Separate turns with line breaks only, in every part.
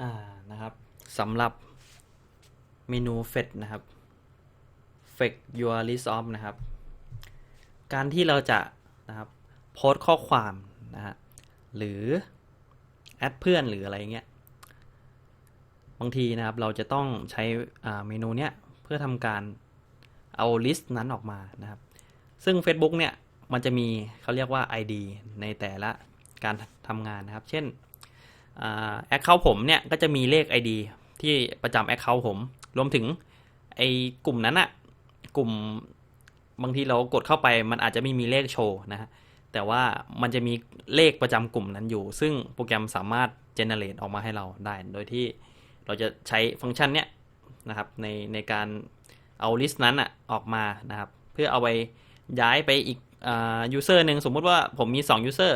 อ่านะครับสำหรับเมนูเฟดนะครับ f e c your list of นะครับ การที่เราจะนะครับโพสข้อความนะฮะหรือแอดเพื่อนหรืออะไรเงี้ยบางทีนะครับเราจะต้องใช้เมนูเนี้ยเพื่อทำการเอาลิสต์นั้นออกมานะครับ ซึ่ง Facebook เนี่ยมันจะมีเขาเรียกว่า ID ในแต่ละการทำงานนะครับ เช่น แอคเคาท์ผมเนี่ยก็จะมีเลข ID ที่ประจำแอคเคาท์ผม รวมถึงไอ้กลุ่มนั้นอะกลุ่มบางทีเรากดเข้าไปมันอาจจะไม่มีเลขโชว์นะฮะแต่ว่ามันจะมีเลขประจำกลุ่มนั้นอยู่ ซึ่งโปรแกรมสามารถ generate ออกมาให้เราได้ โดยที่เราจะใช้ฟังก์ชันเนี้ยนะครับในในการเอาลิสต์นั้นอะออกมานะครับ เพื่อเอาไปย้ายไปอีกยูเซอร์หนึ่งสมมุติว่าผมมี2 user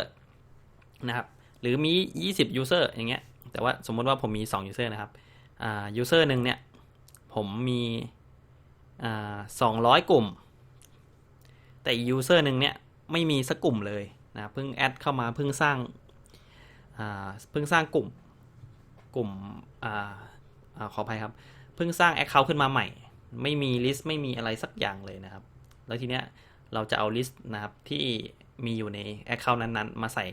นะครับ หรือมี 20 user อย่างเงี้ย แต่ว่าสมมติว่าผมมี 2 user นะครับ อ่า user หนึ่งเนี่ย ผมมีอ่า200 กลุ่ม แต่ user หนึ่งเนี่ย ไม่มีสักกลุ่มเลยนะเพิ่งแอดเข้ามาเพิ่งสร้างอ่าเพิ่งสร้างกลุ่มกลุ่มอ่าอ่าขออภัยครับ เพิ่งสร้าง Account ขึ้นมาใหม่ ไม่มีลิสต์ไม่มีอะไรสักอย่างเลยนะครับ แล้วทีเนี้ยเราจะเอาลิสต์นะครับที่มีอยู่ใน Account นั้นๆ มาใส่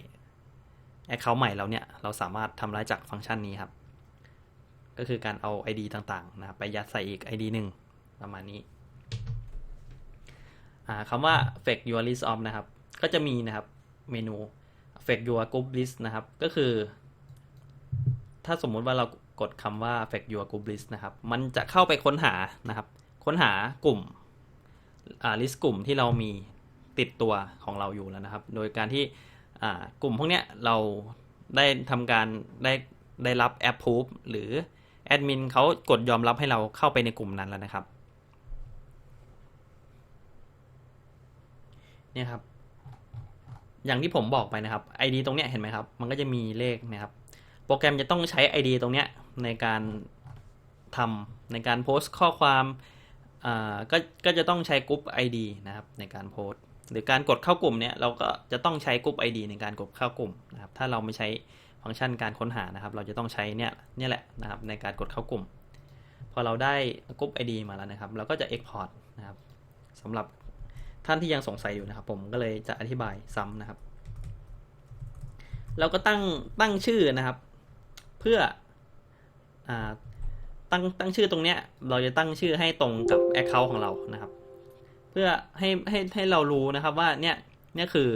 Account ใหม่เราเนี่ยเราสามารถทำได้จากฟังก์ชันนี้ครับ ก็คือการเอา ID ต่างๆนะครับไปยัดใส่อีก ID หนึ่งประมาณนี้คำว่า fake your list of นะครับ ก็จะมีนะครับเมนู fake your group list นะครับ ก็คือ ถ้าสมมุติว่าเรากดคำว่า fake your group list นะครับ มันจะเข้าไปค้นหานะครับ ค้นหากลุ่มอ่า list กลุ่มที่เรามีติดตัวของเราอยู่แล้วนะครับ โดยการที่ กลุ่มพวกเนี้ยเราได้ทำการได้ได้รับแอปพูฟหรือแอดมินเขากดยอมรับให้เราเข้าไปในกลุ่มนั้นแล้วนะครับเนี่ยครับ อย่างที่ผมบอกไปนะครับ ID ตรงเนี้ยเห็นไหมครับ มันก็จะมีเลขนะครับ โปรแกรมจะต้องใช้ ID ตรงเนี้ยในการทำในการโพสต์ข้อความอ่าก็ก็จะต้องใช้กลุ่ม ID นะครับในการโพสต์ หรือการกดเข้ากลุ่มเนี่ยเราก็จะต้องใช้กลุ่ม ID ในการกดเข้ากลุ่มนะครับถ้าเราไม่ใช้ฟังก์ชันการค้นหานะครับ เราจะต้องใช้เนี่ยเนี่ยแหละนะครับในการกดเข้ากลุ่ม พอเราได้กลุ่ม ID มาแล้วนะครับ เราก็จะ Export นะครับสำหรับท่านที่ยังสงสัยอยู่นะครับ ผมก็เลยจะอธิบายซ้ำนะครับ เราก็ตั้งตั้งชื่อนะครับ เพื่ออตั้งตั้งชื่อตรงเนี้ยเราจะตั้งชื่อให้ตรงกับ Account ของเรานะครับ เพื่อให้ให้ให้เรารู้นะครับว่าเนี่ยเนี่ยคือ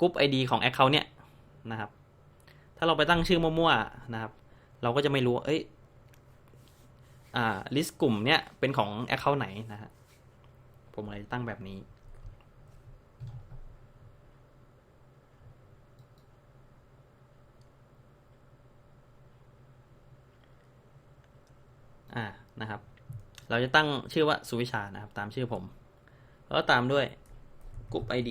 กรุ๊ปไอดีของ Account เนี่ยนะครับ ถ้าเราไปตั้งชื่อมั่วๆนะครับ เราก็จะไม่รู้เอ้ยอ่าลิสต์กลุ่มเนี่ยเป็นของ Account ไหนนะฮะผมเลยตั้งแบบนี้อ่านะครับ เราจะตั้งชื่อว่าสุวิชานะครับ ตามชื่อผม แล้วตามด้วยกลุ่ม ID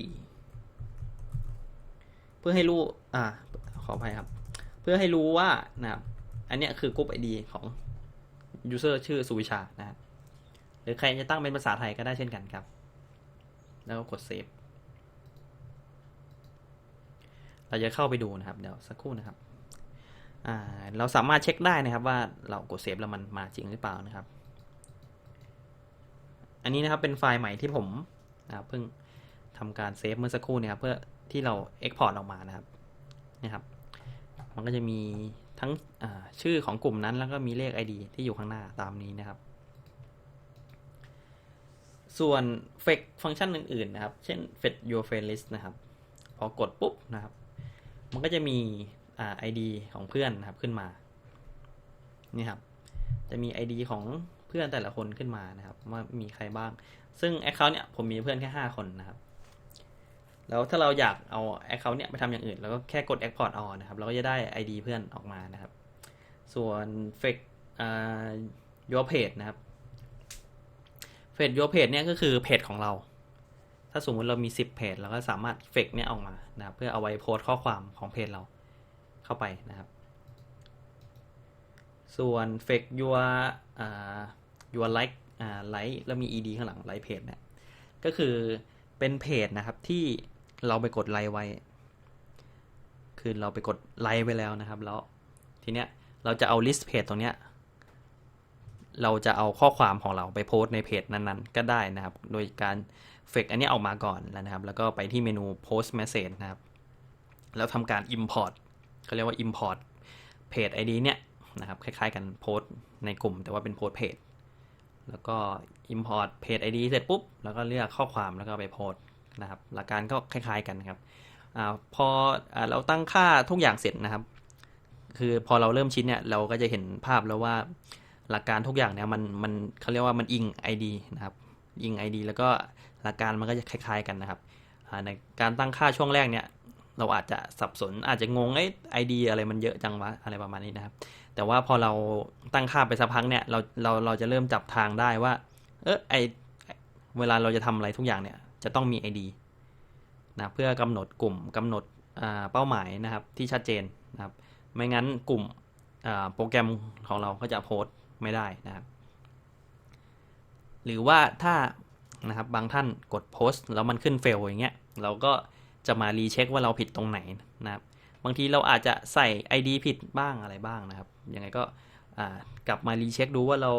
เพื่อให้รู้ อ่า ขออภัยครับ เพื่อให้รู้ว่านะครับ อันนี้คือกลุ่ม ID ของ user ชื่อสุวิชานะ หรือใครจะตั้งเป็นภาษาไทยก็ได้เช่นกันครับ แล้วก็กดเซฟเราจะเข้าไปดูนะครับ เดี๋ยวสักครู่นะครับ อ่า เราสามารถเช็คได้นะครับว่าเรากดเซฟแล้วมันมาจริงหรือเปล่านะครับ อันนี้นะครับเป็นไฟล์ใหม่ที่ผม นะครับเพิ่งทำการเซฟเมื่อสักครู่เนี่ยครับเพื่อที่เรา Export ออกมานะครับนี่ครับมันก็จะมีทั้งชื่อของกลุ่มนั้นแล้วก็มีเลข ID ที่อยู่ข้างหน้าตามนี้นะครับ ส่วน fetch ฟังก์ชันอื่นๆนะครับ เช่น fetch your friend list นะครับ พอกดปุ๊บนะครับ มันก็จะมีอ่า ID ของเพื่อนนะครับขึ้นมานี่ครับจะมี ID ของเพื่อนแต่ละคนขึ้นมานะครับ ว่ามีใครบ้าง ซึ่ง Account เนี่ยผมมีเพื่อนแค่ 5 คนนะครับ แล้วถ้าเราอยากเอา Account เนี่ยไปทำอย่างอื่น เราก็แค่กด Export all นะครับ เราก็จะได้ ID เพื่อนออกมานะครับ ส่วน fake your page นะครับ fake your page เนี่ยก็คือเพจของเรา ถ้าสมมติเรามี 10 เพจเราก็สามารถ fake เนี่ยออกมานะครับ เพื่อเอาไว้โพสข้อความของเพจเราเข้าไปนะครับ ส่วน fake your your like อ่าไลค์แล้วมี ed ข้างหลังไลค์เพจเนี่ยก็คือเป็นเพจนะครับที่เราไปกดไลค์ไว้ คือเราไปกดไลค์ไว้แล้วนะครับ แล้วทีเนี้ยเราจะเอา list page ตรงเนี้ยเราจะเอาข้อความของเราไปโพสต์ในเพจนั้นๆ ก็ได้นะครับ โดยการเฟกอันนี้ออกมาก่อนแล้วนะครับ แล้วก็ไปที่เมนู post message นะครับ แล้วทำการ import เขาเรียกว่า import page ID เนี่ยนะครับ คล้ายๆกันโพสต์ในกลุ่ม แต่ว่าเป็นโพสต์เพจ แล้วก็ import page ID เสร็จปุ๊บ แล้วก็เลือกข้อความแล้วก็ไปโพสต์นะครับ หลักการก็คล้ายๆกันครับอพออเราตั้งค่าทุกอย่างเสร็จนะครับ คือพอเราเริ่มชิดเนี่ย เราก็จะเห็นภาพแล้วว่าหลักการทุกอย่างเนี่ยมันมันเขาเรียกว่ามันอิง ID นะครับ อิง ID แล้วก็หลักการมันก็จะคล้าย ๆ กันนะครับในการตั้งค่าช่วงแรกเนี่ย เราอาจจะสับสนอาจจะงงไอ้ไอดียอะไรมันเยอะจังวะอะไรประมาณนี้นะครับ แต่ว่าพอเราตั้งค่าไปสักพักเนี่ยเราเราเราจะเริ่มจับทางได้ว่า เออไอเวลาเราจะทำอะไรทุกอย่างเนี่ย จะต้องมี ID นะเพื่อกำหนดกลุ่มกำหนดเป้าหมายนะครับที่ชัดเจนนะครับ ไม่งั้นกลุ่มโปรแกรมของเราก็จะโพสต์ไม่ได้นะครับ หรือว่าถ้านะครับบางท่านกดโพสต์แล้วมันขึ้นเฟลอย่างเงี้ยเราก็ จะมารีเช็คว่าเราผิดตรงไหนนะครับบางทีเราอาจจะใส่ ID ผิดบ้างอะไรบ้างนะครับยังไงก็กลับมารีเช็คดูว่าเรา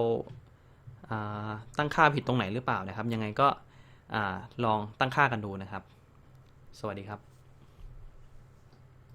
าตั้งค่าผิดตรงไหนหรือเปล่านะครับ ยังไงก็อลองตั้งค่ากันดูนะครับ สวัสดีครับ